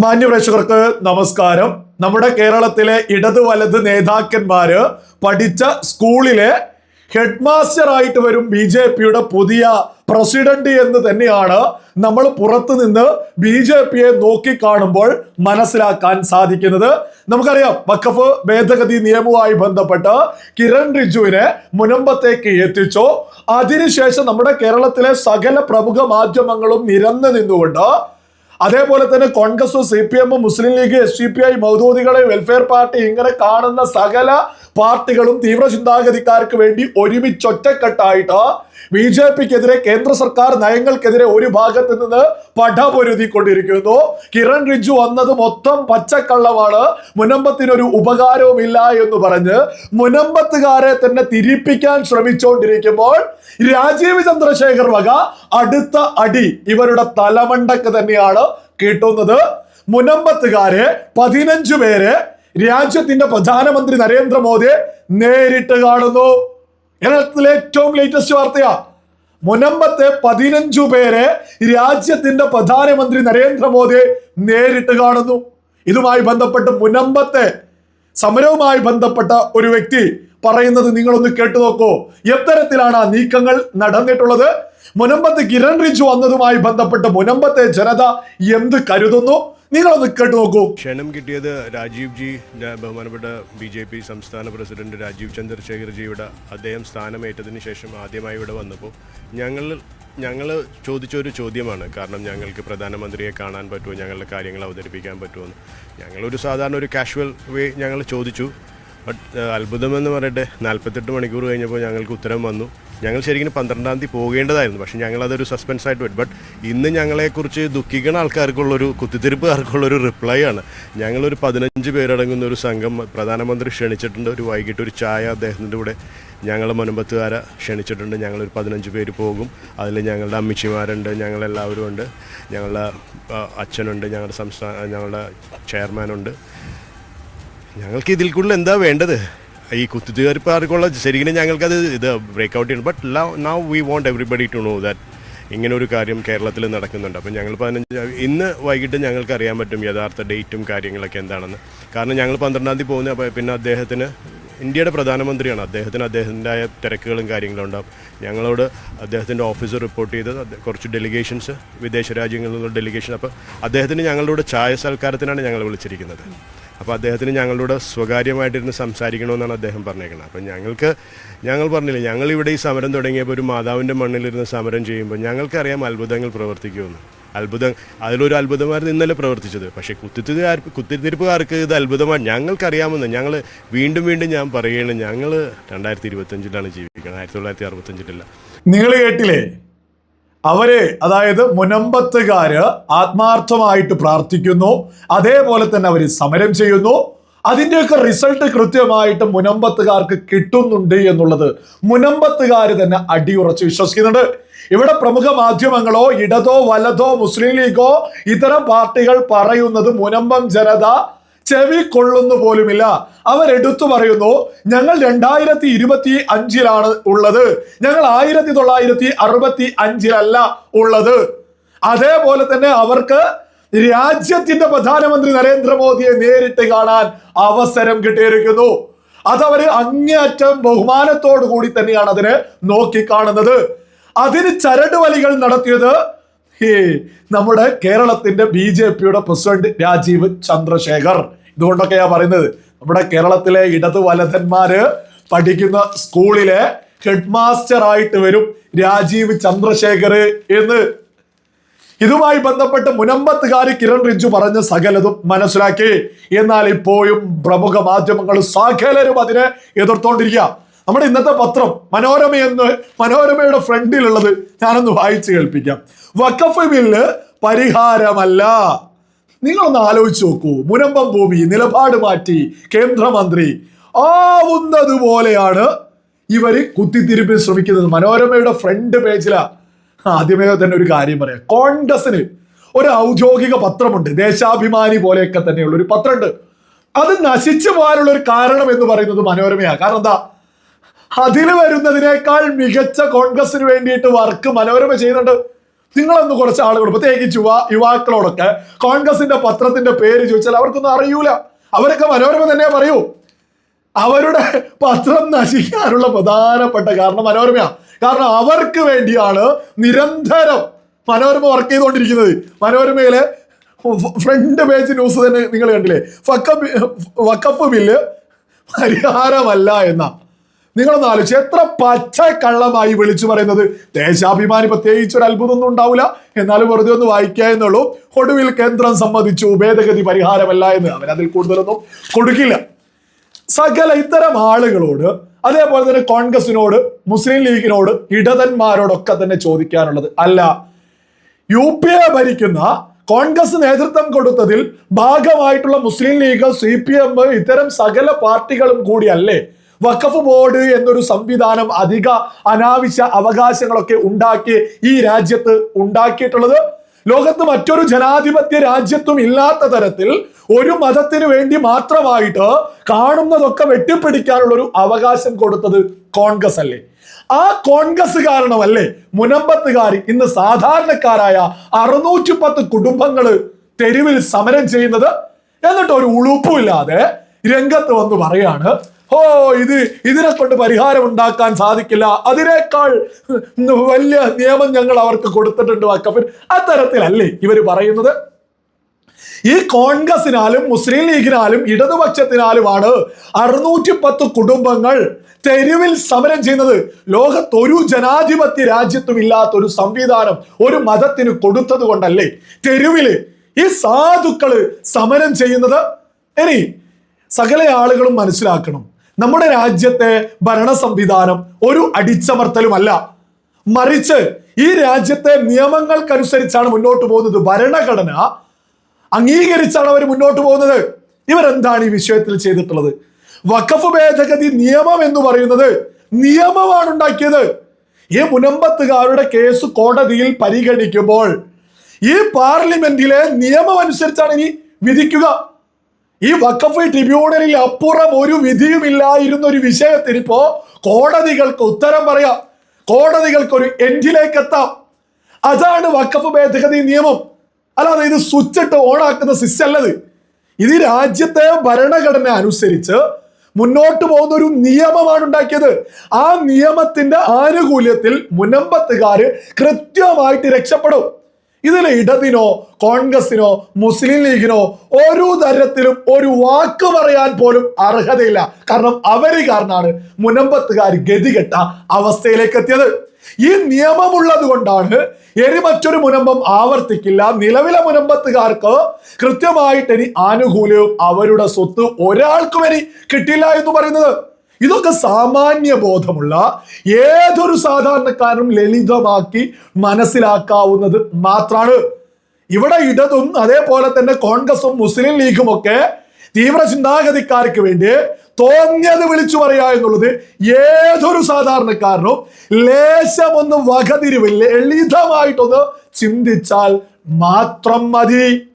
മാന്യപ്രേക്ഷകർക്ക് നമസ്കാരം. നമ്മുടെ കേരളത്തിലെ ഇടത് വലത് നേതാക്കന്മാര് പഠിച്ച സ്കൂളിലെ ഹെഡ് മാസ്റ്റർ ആയിട്ട് വരും ബി ജെ പിയുടെ പുതിയ പ്രസിഡന്റ് എന്ന് തന്നെയാണ് നമ്മൾ പുറത്തു നിന്ന് ബി ജെ പിയെ നോക്കിക്കാണുമ്പോൾ മനസ്സിലാക്കാൻ സാധിക്കുന്നത്. നമുക്കറിയാം വഖഫ് ഭേദഗതി നിയമവുമായി ബന്ധപ്പെട്ട് കിരൺ റിജുവിനെ മുനമ്പത്തേക്ക് എത്തിച്ചു. അതിനുശേഷം നമ്മുടെ കേരളത്തിലെ സകല പ്രമുഖ മാധ്യമങ്ങളും നിരന്നു നിന്നുകൊണ്ട് അതേപോലെ തന്നെ Congress C P M Muslim League S D P I മൗദൂദികളെ welfare party ഇങ്ങനെ കാണുന്ന സകല പാർട്ടികളും തീവ്ര ചിന്താഗതിക്കാർക്ക് വേണ്ടി ഒരുമിച്ച് ഒറ്റക്കെട്ടായിട്ട് ബി ജെ പിക്കെതിരെ കേന്ദ്ര സർക്കാർ നയങ്ങൾക്കെതിരെ ഒരു ഭാഗത്ത് നിന്ന് പടപൊരുതിക്കൊണ്ടിരിക്കുന്നു. കിരൺ റിജു വന്നത് മൊത്തം പച്ചക്കള്ളമാണ്. മുനമ്പത്തിനൊരു ഉപകാരവുമില്ല എന്ന് പറഞ്ഞ് മുനമ്പത്തുകാരെ തന്നെ തിരിപ്പിക്കാൻ ശ്രമിച്ചുകൊണ്ടിരിക്കുമ്പോൾ രാജീവ് ചന്ദ്രശേഖർ വക അടുത്ത അടി ഇവരുടെ തലമണ്ടക്ക് തന്നെയാണ് കിട്ടുന്നത്. മുനമ്പത്തുകാരെ പതിനഞ്ചു പേരെ രാജ്യത്തിന്റെ പ്രധാനമന്ത്രി നരേന്ദ്രമോദിയെ നേരിട്ട് കാണുന്നു. കേരളത്തിലെ ഏറ്റവും ലേറ്റസ്റ്റ് വാർത്തയാ. മുനമ്പത്തെ പതിനഞ്ചു പേരെ രാജ്യത്തിന്റെ പ്രധാനമന്ത്രി നരേന്ദ്രമോദി നേരിട്ട് കാണുന്നു. ഇതുമായി ബന്ധപ്പെട്ട് മുനമ്പത്തെ സമരവുമായി ബന്ധപ്പെട്ട ഒരു വ്യക്തി പറയുന്നത് നിങ്ങളൊന്ന് കേട്ടു നോക്കൂ. എത്തരത്തിലാണ് ആ നീക്കങ്ങൾ നടന്നിട്ടുള്ളത്. മുനമ്പത്ത് കിരൺ റിജു വന്നതുമായി ബന്ധപ്പെട്ട് മുനമ്പത്തെ ജനത എന്ത് കരുതുന്നു? നിങ്ങളൊന്ന് കേട്ട് നോക്കൂ. ക്ഷണം കിട്ടിയത് രാജീവ് ജി ബഹുമാനപ്പെട്ട ബി ജെ പി സംസ്ഥാന പ്രസിഡന്റ് രാജീവ് ചന്ദ്രശേഖർജിയുടെ അദ്ദേഹം സ്ഥാനമേറ്റതിന് ശേഷം ആദ്യമായി ഇവിടെ വന്നപ്പോൾ ഞങ്ങൾ ഞങ്ങൾ ചോദിച്ച ഒരു ചോദ്യമാണ്. കാരണം ഞങ്ങൾക്ക് പ്രധാനമന്ത്രിയെ കാണാൻ പറ്റുമോ? ഞങ്ങളുടെ കാര്യങ്ങൾ അവതരിപ്പിക്കാൻ പറ്റുമോ എന്ന്. ഞങ്ങളൊരു സാധാരണ ഒരു കാഷ്വൽ വേ ഞങ്ങൾ ചോദിച്ചു. ബട്ട് അത്ഭുതമെന്ന് പറയട്ടെ നാൽപ്പത്തെട്ട് മണിക്കൂർ കഴിഞ്ഞപ്പോൾ ഞങ്ങൾക്ക് ഉത്തരം വന്നു. ഞങ്ങൾ ശരിക്കും പന്ത്രണ്ടാം തീയതി പോകേണ്ടതായിരുന്നു പക്ഷേ ഞങ്ങളതൊരു സസ്പെൻസ് ആയിട്ട് വരും. ബട്ട് ഇന്ന് ഞങ്ങളെക്കുറിച്ച് ദുഃഖിക്കുന്ന ആൾക്കാർക്കുള്ളൊരു കുത്തിത്തിരിപ്പുകാർക്കുള്ളൊരു റിപ്ലൈ ആണ്. ഞങ്ങളൊരു പതിനഞ്ച് പേരടങ്ങുന്ന ഒരു സംഘം പ്രധാനമന്ത്രി ക്ഷണിച്ചിട്ടുണ്ട്. ഒരു വൈകിട്ട് ഒരു ചായ അദ്ദേഹത്തിന്റെ കൂടെ ഞങ്ങളെ മുനമ്പത്തുകാരെ ക്ഷണിച്ചിട്ടുണ്ട്. ഞങ്ങളൊരു പതിനഞ്ച് പേര് പോകും. അതിൽ ഞങ്ങളുടെ അമ്മച്ചിമാരുണ്ട് ഞങ്ങളെല്ലാവരും ഉണ്ട് ഞങ്ങളുടെ അച്ഛനുണ്ട് ഞങ്ങളുടെ സംസ്ഥാന ഞങ്ങളുടെ ചെയർമാനുണ്ട്. ഞങ്ങൾക്ക് ഇതിൽ കൂടുതൽ എന്താ വേണ്ടത്? ഈ കുത്തിത്തീർപ്പാർക്കുള്ള ശരിക്കും ഞങ്ങൾക്കത് ഇത് ബ്രേക്ക് ഔട്ട് ചെയ്യണം but now we want everybody to know that ഇങ്ങനെ ഒരു കാര്യം കേരളത്തിൽ നടക്കുന്നുണ്ട്. അപ്പം ഞങ്ങൾ പതിനഞ്ച് ഇന്ന് വൈകിട്ട് ഞങ്ങൾക്ക് അറിയാൻ പറ്റും യഥാർത്ഥ ഡേറ്റും കാര്യങ്ങളൊക്കെ എന്താണെന്ന്. കാരണം ഞങ്ങൾ പന്ത്രണ്ടാം തീയതി പോകുന്ന അപ്പോൾ പിന്നെ അദ്ദേഹത്തിന് ഇന്ത്യയുടെ പ്രധാനമന്ത്രിയാണ്. അദ്ദേഹത്തിന് അദ്ദേഹത്തിന്റെതായ തിരക്കുകളും കാര്യങ്ങളും ഉണ്ടാവും. ഞങ്ങളോട് അദ്ദേഹത്തിന്റെ ഓഫീസർ റിപ്പോർട്ട് ചെയ്ത് കുറച്ച് ഡെലിഗേഷൻസ് വിദേശ രാജ്യങ്ങളിലുള്ള ഡെലിഗേഷൻ അപ്പോൾ അദ്ദേഹത്തിന് ഞങ്ങളുടെ ചായ സൽക്കാരത്തിനാണ് ഞങ്ങൾ വിളിച്ചിരിക്കുന്നത്. അപ്പോൾ അദ്ദേഹത്തിന് ഞങ്ങളോട് സ്വകാര്യമായിട്ടിരുന്ന് സംസാരിക്കണമെന്നാണ് അദ്ദേഹം പറഞ്ഞേക്കുന്നത്. അപ്പം ഞങ്ങൾക്ക് ഞങ്ങൾ പറഞ്ഞില്ലേ ഞങ്ങളിവിടെ ഈ സമരം തുടങ്ങിയപ്പോൾ ഒരു മാതാവിന്റെ മണ്ണിലിരുന്ന് സമരം ചെയ്യുമ്പോൾ ഞങ്ങൾക്കറിയാം അത്ഭുതങ്ങൾ പ്രവർത്തിക്കുമെന്ന്. അത്ഭുതം അതിലൊരു അത്ഭുതമായിരുന്നു ഇന്നലെ പ്രവർത്തിച്ചത്. പക്ഷേ കുത്തിത്തി കുത്തിത്തിരിപ്പുകാർക്ക് ഇത് അത്ഭുതമാണ് ഞങ്ങൾക്കറിയാമെന്ന് ഞങ്ങൾ വീണ്ടും വീണ്ടും ഞാൻ പറയുകയാണ്. ഞങ്ങൾ രണ്ടായിരത്തി ഇരുപത്തഞ്ചിലാണ് ജീവിക്കുന്നത് ആയിരത്തി തൊള്ളായിരത്തി അറുപത്തഞ്ചിലല്ല നിങ്ങൾ കേട്ടില്ലേ? അവർ അതായത് മുനമ്പത്തുകാര് ആത്മാർത്ഥമായിട്ട് പ്രാർത്ഥിക്കുന്നു. അതേപോലെ തന്നെ അവർ സമരം ചെയ്യുന്നു. അതിന്റെയൊക്കെ റിസൾട്ട് കൃത്യമായിട്ട് മുനമ്പത്തുകാർക്ക് കിട്ടുന്നുണ്ട് എന്നുള്ളത് മുനമ്പത്തുകാർ തന്നെ അടിയുറച്ച് വിശ്വസിക്കുന്നുണ്ട്. ഇവിടെ പ്രമുഖ മാധ്യമങ്ങളോ ഇടതോ വലതോ മുസ്ലിം ലീഗോ ഇത്തരം പാർട്ടികൾ പറയുന്നത് മുനമ്പം ജനത ചെവി കൊള്ളുന്നു പോലുമില്ല. അവരെടുത്തു പറയുന്നു ഞങ്ങൾ രണ്ടായിരത്തി ഇരുപത്തി അഞ്ചിലാണ് ഉള്ളത്. ഞങ്ങൾ ആയിരത്തി തൊള്ളായിരത്തി അറുപത്തി അഞ്ചിലല്ല ഉള്ളത്. അതേപോലെ തന്നെ അവർക്ക് രാജ്യത്തിന്റെ പ്രധാനമന്ത്രി നരേന്ദ്രമോദിയെ നേരിട്ട് കാണാൻ അവസരം കിട്ടിയിരിക്കുന്നു. അതവര് അങ്ങേയറ്റം ബഹുമാനത്തോടു കൂടി തന്നെയാണ് അതിനെ നോക്കിക്കാണുന്നത്. അതിന് ചരടുവലികൾ നടത്തിയത് നമ്മുടെ കേരളത്തിന്റെ ബി ജെ പിയുടെ പ്രസിഡന്റ് രാജീവ് ചന്ദ്രശേഖർ. ഇതുകൊണ്ടൊക്കെയാ പറയുന്നത് നമ്മുടെ കേരളത്തിലെ ഇടതു വലതന്മാര് പഠിക്കുന്ന സ്കൂളിലെ ഹെഡ് മാസ്റ്റർ ആയിട്ട് വരും രാജീവ് ചന്ദ്രശേഖർ എന്ന്. ഇതുമായി ബന്ധപ്പെട്ട് മുനമ്പത്തുകാരി കിരൺ റിജു പറഞ്ഞ സകലതും മനസ്സിലാക്കി. എന്നാൽ ഇപ്പോഴും പ്രമുഖ മാധ്യമങ്ങൾ സകലരും അതിനെ എതിർത്തോണ്ടിരിക്കുക. നമ്മുടെ ഇന്നത്തെ പത്രം മനോരമ എന്ന് മനോരമയുടെ ഫ്രണ്ടിലുള്ളത് ഞാനൊന്ന് വായിച്ചു കേൾപ്പിക്കാം. വക്കഫ് ബില്ല് പരിഹാരമല്ല. നിങ്ങളൊന്ന് ആലോചിച്ച് നോക്കൂ. മുനമ്പം ഭൂമി നിലപാട് മാറ്റി കേന്ദ്രമന്ത്രി ആവുന്നതുപോലെയാണ് ഇവർ കുത്തിത്തിരിപ്പിൽ ശ്രമിക്കുന്നത്. മനോരമയുടെ ഫ്രണ്ട് പേജിലാ. ആദ്യമേ തന്നെ ഒരു കാര്യം പറയാം. കോൺഗ്രസിന് ഒരു ഔദ്യോഗിക പത്രമുണ്ട്. ദേശാഭിമാനി പോലെയൊക്കെ തന്നെയുള്ള ഒരു പത്രമുണ്ട്. അത് നശിച്ചു പോകാനുള്ള ഒരു കാരണം എന്ന് പറയുന്നത് മനോരമയാണ് കാരണം എന്താ? അതിൽ വരുന്നതിനേക്കാൾ മികച്ച കോൺഗ്രസിന് വേണ്ടിയിട്ട് വർക്ക് മനോരമ ചെയ്യുന്നുണ്ട്. നിങ്ങളൊന്ന് കുറച്ച് ആളുകൾ പ്രത്യേകിച്ച് യുവാ യുവാക്കളോടൊക്കെ കോൺഗ്രസിന്റെ പത്രത്തിന്റെ പേര് ചോദിച്ചാൽ അവർക്കൊന്നും അറിയൂല. അവരൊക്കെ മനോരമ തന്നെ പറയൂ. അവരുടെ പത്രം നശിക്കാനുള്ള പ്രധാനപ്പെട്ട കാരണം മനോരമയാണ് കാരണം അവർക്ക് വേണ്ടിയാണ് നിരന്തരം മനോരമ വർക്ക് ചെയ്തുകൊണ്ടിരിക്കുന്നത്. മനോരമയിലെ ഫ്രണ്ട് പേജ് ന്യൂസ് തന്നെ നിങ്ങൾ കണ്ടില്ലേ? വക്കപ്പ് വക്കഫ് ബില്ല് പരിഹാരമല്ല എന്ന. നിങ്ങളൊന്ന് ആലോചിച്ച് എത്ര പച്ച കള്ളമായി വിളിച്ചു പറയുന്നത്. ദേശാഭിമാനി പ്രത്യേകിച്ച് ഒരു അത്ഭുതമൊന്നും ഉണ്ടാവില്ല എന്നാലും വെറുതെ ഒന്ന് വായിക്കുക എന്നുള്ളൂ. ഒടുവിൽ കേന്ദ്രം സമ്മതിച്ചു. ഭേദഗതി പരിഹാരമല്ല എന്ന്. അവൻ അതിൽ കൂടുതലൊന്നും കൊടുക്കില്ല. സകല ഇത്തരം ആളുകളോട് അതേപോലെ തന്നെ കോൺഗ്രസിനോട് മുസ്ലിം ലീഗിനോട് ഇടതന്മാരോടൊക്കെ തന്നെ ചോദിക്കാനുള്ളത്. അല്ല യു പി എ ഭരിക്കുന്ന കോൺഗ്രസ് നേതൃത്വം കൊടുത്തതിൽ ഭാഗമായിട്ടുള്ള Muslim League C P M ഇത്തരം സകല പാർട്ടികളും കൂടിയല്ലേ? വഖഫ് ബോർഡ് എന്നൊരു സംവിധാനം അധിക അനാവശ്യ അവകാശങ്ങളൊക്കെ ഉണ്ടാക്കി ഈ രാജ്യത്ത് ഉണ്ടാക്കിയിട്ടുള്ളത്. ലോകത്ത് മറ്റൊരു ജനാധിപത്യ രാജ്യത്തും ഇല്ലാത്ത തരത്തിൽ ഒരു മതത്തിന് വേണ്ടി മാത്രമായിട്ട് കാണുന്നതൊക്കെ വെട്ടിപ്പിടിക്കാനുള്ള ഒരു അവകാശം കൊടുത്തത് കോൺഗ്രസ് അല്ലേ? ആ കോൺഗ്രസ് കാരണമല്ലേ മുനമ്പത്തുകാർ ഇന്ന് സാധാരണക്കാരായ അറുന്നൂറ്റി പത്ത് കുടുംബങ്ങൾ തെരുവിൽ സമരം ചെയ്യുന്നത്? എന്നിട്ട് ഒരു ഉളുപ്പുമില്ലാതെ രംഗത്ത് വന്ന് പറയാണ് ഓ ഇത് ഇതിനെ കൊണ്ട് പരിഹാരം ഉണ്ടാക്കാൻ സാധിക്കില്ല. അതിനേക്കാൾ വലിയ നിയമം ഞങ്ങൾ അവർക്ക് കൊടുത്തിട്ടുണ്ട് വാക്കപ്പൻ അത്തരത്തിലല്ലേ ഇവർ പറയുന്നത്? ഈ കോൺഗ്രസിനാലും മുസ്ലിം ലീഗിനാലും ഇടതുപക്ഷത്തിനാലുമാണ് അറുന്നൂറ്റി പത്ത് കുടുംബങ്ങൾ തെരുവിൽ സമരം ചെയ്യുന്നത്. ലോകത്ത് ഒരു ജനാധിപത്യ രാജ്യത്തും ഇല്ലാത്ത ഒരു സംവിധാനം ഒരു മതത്തിന് കൊടുത്തത് കൊണ്ടല്ലേ തെരുവിൽ ഈ സാധുക്കൾ സമരം ചെയ്യുന്നത്? ഇനി സകല ആളുകളും മനസ്സിലാക്കണം. നമ്മുടെ രാജ്യത്തെ ഭരണ സംവിധാനം ഒരു അടിച്ചമർത്തലുമല്ല. മറിച്ച് ഈ രാജ്യത്തെ നിയമങ്ങൾക്കനുസരിച്ചാണ് മുന്നോട്ട് പോകുന്നത്. ഭരണഘടന അംഗീകരിച്ചാണ് അവർ മുന്നോട്ട് പോകുന്നത്. ഇവരെന്താണ് ഈ വിഷയത്തിൽ ചെയ്തിട്ടുള്ളത്? വഖഫ് ഭേദഗതി നിയമം എന്ന് പറയുന്നത് നിയമമാണ് ഉണ്ടാക്കിയത്. ഈ മുനമ്പത്തുകാരുടെ കേസ് കോടതിയിൽ പരിഗണിക്കുമ്പോൾ ഈ പാർലമെന്റിലെ നിയമം അനുസരിച്ചാണ് ഇനി വിധിക്കുക. ഈ വക്കഫ് ട്രിബ്യൂണലിൽ അപ്പുറം ഒരു വിധിയുമില്ലായിരുന്ന ഒരു വിഷയത്തിന് ഇപ്പോ കോടതികൾക്ക് ഉത്തരം പറയാം. കോടതികൾക്ക് ഒരു എൻഡിലേക്ക് എത്താം. അതാണ് വക്കഫ് ഭേദഗതി നിയമം. അല്ലാതെ ഇത് സ്വിച്ച് ഇട്ട് ഓണാക്കുന്ന സിസ്റ്റല്ലത് ഇത് രാജ്യത്തെ ഭരണഘടന അനുസരിച്ച് മുന്നോട്ട് പോകുന്ന ഒരു നിയമമാണ് ഉണ്ടാക്കിയത്. ആ നിയമത്തിന്റെ ആനുകൂല്യത്തിൽ മുനമ്പത്തുകാര് കൃത്യമായിട്ട് രക്ഷപ്പെടും. ഇതിൽ ഇടതിനോ കോൺഗ്രസിനോ മുസ്ലിം ലീഗിനോ ഒരു തരത്തിലും ഒരു വാക്ക് പറയാൻ പോലും അർഹതയില്ല. കാരണം അവർ കാരണമാണ് മുനമ്പത്തുകാർ ഗതികെട്ട അവസ്ഥയിലേക്ക് എത്തിയത് ഈ നിയമമുള്ളത് കൊണ്ടാണ് ഇനി മറ്റൊരു മുനമ്പം ആവർത്തിക്കില്ല. നിലവിലെ മുനമ്പത്തുകാർക്ക് കൃത്യമായിട്ട് ഇനി ആനുകൂല്യവും അവരുടെ സ്വത്ത് ഒരാൾക്കും ഇനി കിട്ടില്ല എന്ന് പറയുന്നത്. ഇതൊക്കെ സാമാന്യ ബോധമുള്ള ഏതൊരു സാധാരണക്കാരനും ലളിതമാക്കി മനസ്സിലാക്കാവുന്നത് മാത്രമാണ് ഇവിടെ ഇടതും അതേപോലെ തന്നെ കോൺഗ്രസും മുസ്ലിം ലീഗും ഒക്കെ തീവ്ര ചിന്താഗതിക്കാർക്ക് വേണ്ടി തോന്നിയത് വിളിച്ചു പറയുക എന്നുള്ളത് ഏതൊരു സാധാരണക്കാരനും ലേശമൊന്ന് വകതിരിവില്ല ലളിതമായിട്ടൊന്ന് ചിന്തിച്ചാൽ മാത്രം മതി.